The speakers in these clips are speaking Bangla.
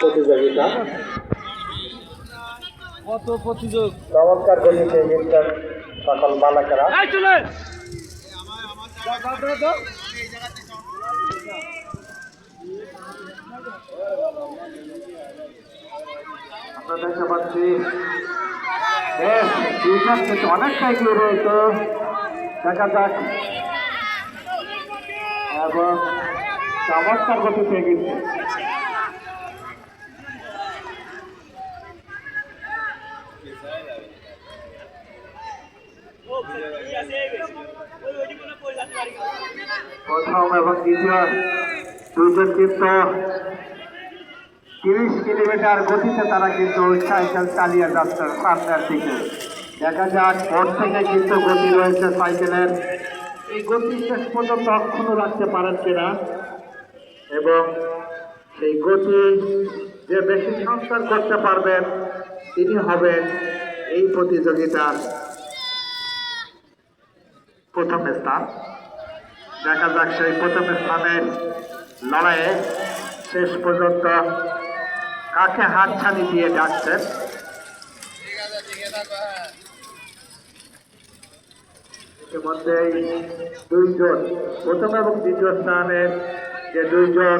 প্রতিযোগিতা। কত প্রতিযোগ? চমৎকার সকল বালকেরা। আমরা দেখতে পাচ্ছি বেশ দুইটার থেকে অনেকটা এগিয়ে রয়েছে। দেখা যাক। এবং চমৎকার গতিতে এগিয়েছে প্রথম এবং দ্বিতীয় দুজন কিন্তু তিরিশ কিলোমিটার গতিতে তারা কিন্তু সাইকেল চালিয়ে যাচ্ছে সামনের দিকে। দেখা যাক, ওর থেকে কিন্তু গতি রয়েছে সাইকেলের। এই গতি শেষ পর্যন্ত অক্ষুণ্ণ রাখতে পারেন কিনা? এবং সেই গতি যে বেশি সংস্কার করতে পারবেন, তিনি হবেন এই প্রতিযোগিতার প্রথম স্থান। দেখা যাক সেই প্রথম স্থানের লড়াইয়ে শেষ পর্যন্ত কাকে হাতছানি দিয়ে ডাকছেন ইতিমধ্যেই দুইজন, প্রথম এবং দ্বিতীয় স্থানের যে দুইজন,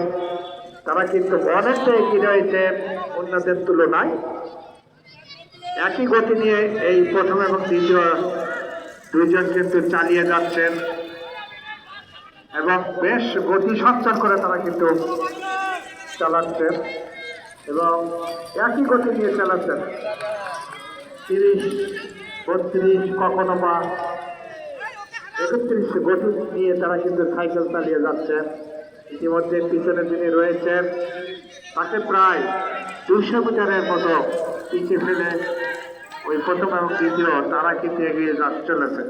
তারা কিন্তু অনেকটা এগিয়ে রয়েছে অন্যদের তুলনায়। একই গতি নিয়ে এই প্রথম এবং দ্বিতীয় দুইজন কিন্তু চালিয়ে যাচ্ছেন। এবং বেশ গতি সঞ্চার করে তারা কিন্তু চালাচ্ছেন। এবং একই গতি নিয়ে চালাচ্ছেন। তিরিশ, বত্রিশ, কখনো বা একত্রিশ গতি নিয়ে তারা কিন্তু সাইকেল চালিয়ে যাচ্ছেন। ইতিমধ্যে পিছনে যিনি রয়েছেন, তাকে প্রায় দুশো মিটারের মতো পিছিয়ে ফেলে ওই প্রথম এবং দ্বিতীয় তারা কিন্তু এগিয়ে চলেছে।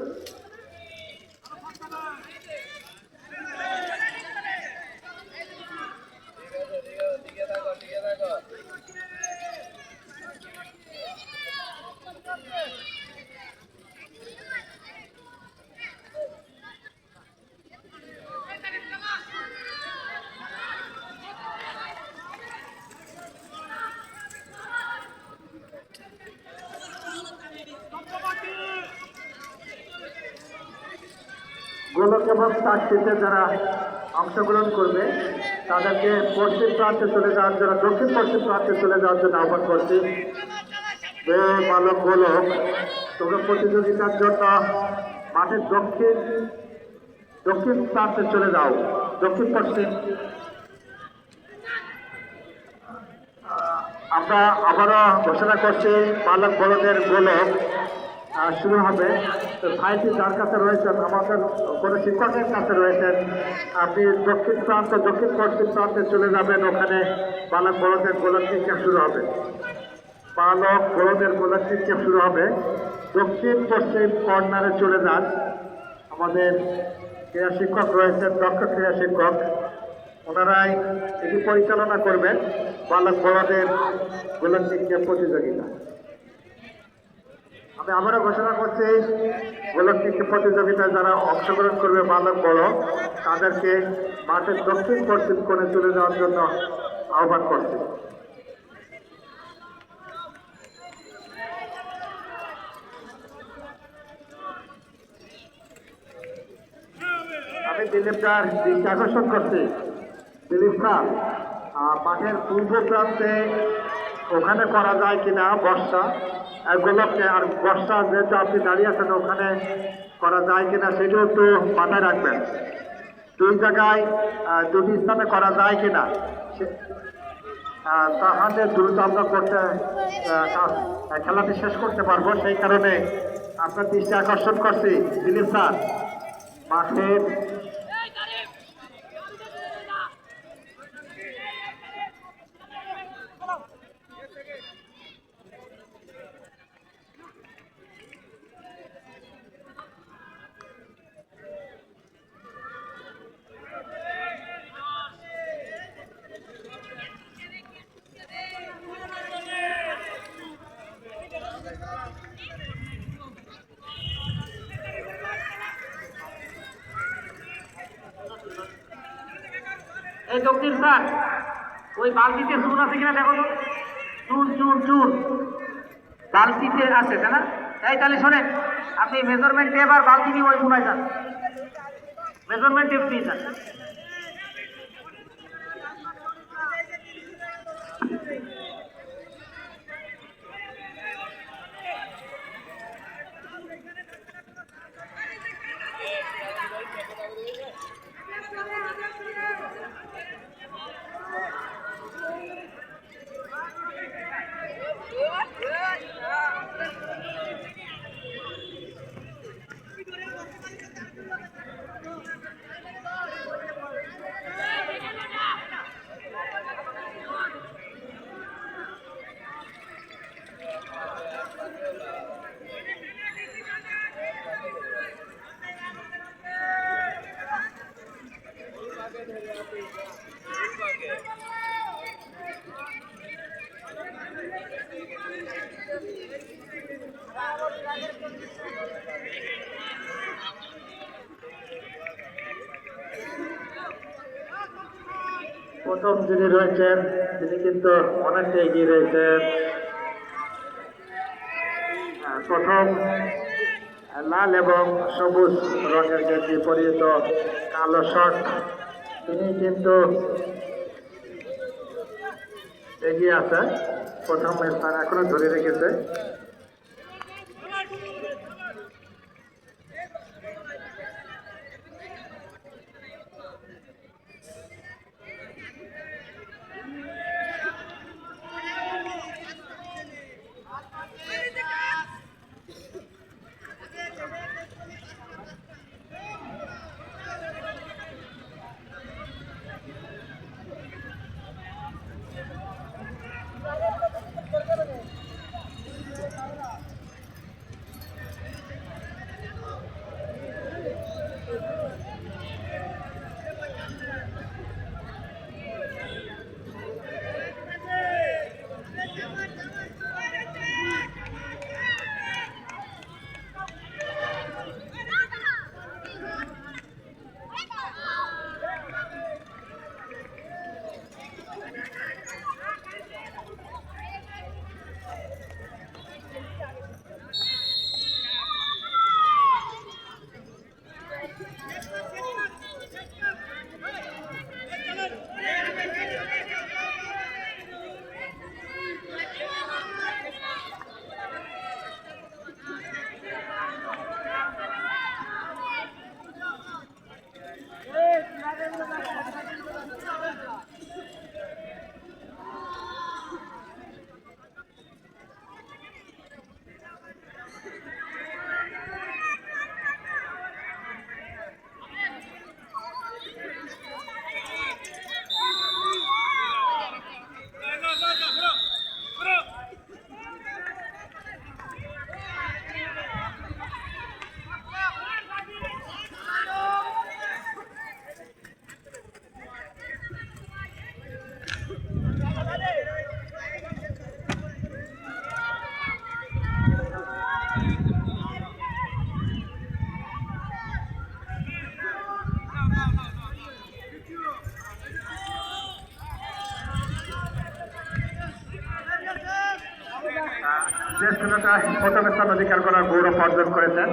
গোলক এবং চারটিতে যারা অংশগ্রহণ করবে, তাদেরকে পশ্চিম প্রান্তে চলে যাওয়ার জন্য, দক্ষিণ পশ্চিম প্রান্তে চলে যাওয়ার জন্য আহ্বান করছি। বালক গোলক তোমরা প্রতিযোগিতার জন্য মাঠের দক্ষিণ দক্ষিণ প্রান্তে চলে যাও, দক্ষিণ পশ্চিম। আমরা আবারও ঘোষণা করছি বালক বড়দের গোলক শুরু হবে। তো ভাইটি যার কাছে রয়েছেন, আমাদের কোনো শিক্ষকের কাছে রয়েছেন, আপনি দক্ষিণ প্রান্ত, দক্ষিণ পশ্চিম প্রান্তে চলে যাবেন, ওখানে বালক বড়দের গোলক নিক্ষেপ শুরু হবে। বালক বড়দের গোলক নিক্ষেপ শুরু হবে। দক্ষিণ পশ্চিম কর্নারে চলে যান। আমাদের ক্রীড়া শিক্ষক রয়েছেন, দক্ষ ক্রীড়া শিক্ষক। ওনারাই এটি পরিচালনা করবেন, বালক বড়দের গোলক নিক্ষেপ প্রতিযোগিতা। আমি আবারও ঘোষণা করছি গোলক প্রতিযোগিতায় যারা অংশগ্রহণ করবে বালক বড়, তাদেরকে মাঠের দক্ষিণ পশ্চিম কোণে চলে যাওয়ার জন্য আহ্বান করছি। আমি দিলীপটার দৃষ্টি আকর্ষণ করছি। দিলীপ স্যার মাঠের পূর্ব প্রান্তে ওখানে করা যায় কিনা বর্ষা? আর গোলককে আর বর্ষা যেহেতু আপনি দাঁড়িয়ে আছেন ওখানে করা যায় কিনা সেটাও একটু মাথায় রাখবেন। দুই জায়গায় দুটি স্থানে করা যায় কিনা তাহলে দ্রুত আমরা করতে খেলাটি শেষ করতে পারব। সেই কারণে আপনার দৃষ্টি আকর্ষণ করছি। দিলীপ স্যার মাঠের এই দক্ষিণ স্যার, ওই বালতিতে চুন আছে কিনা দেখো তো। চুন চুন চুন। বালতিতে আছে, তাই না? এই তাহলে শোনেন, আপনি মেজারমেন্ট টেপ আর বালতি নিয়ে ওই কোনায় যান। মেজারমেন্ট টেপ নিয়ে যান। প্রথম যিনি রয়েছেন, তিনি কিন্তু অনেকটা এগিয়ে রয়েছেন। প্রথম লাল এবং সবুজ রঙের গেঞ্জি পরিহিত কালো শর্ট। তিনি কিন্তু এগিয়ে আছে প্রথম স্থান এখনও ধরে রেখেছে। প্রথম স্থান অধিকার করার গৌরব অর্জন করেছেন।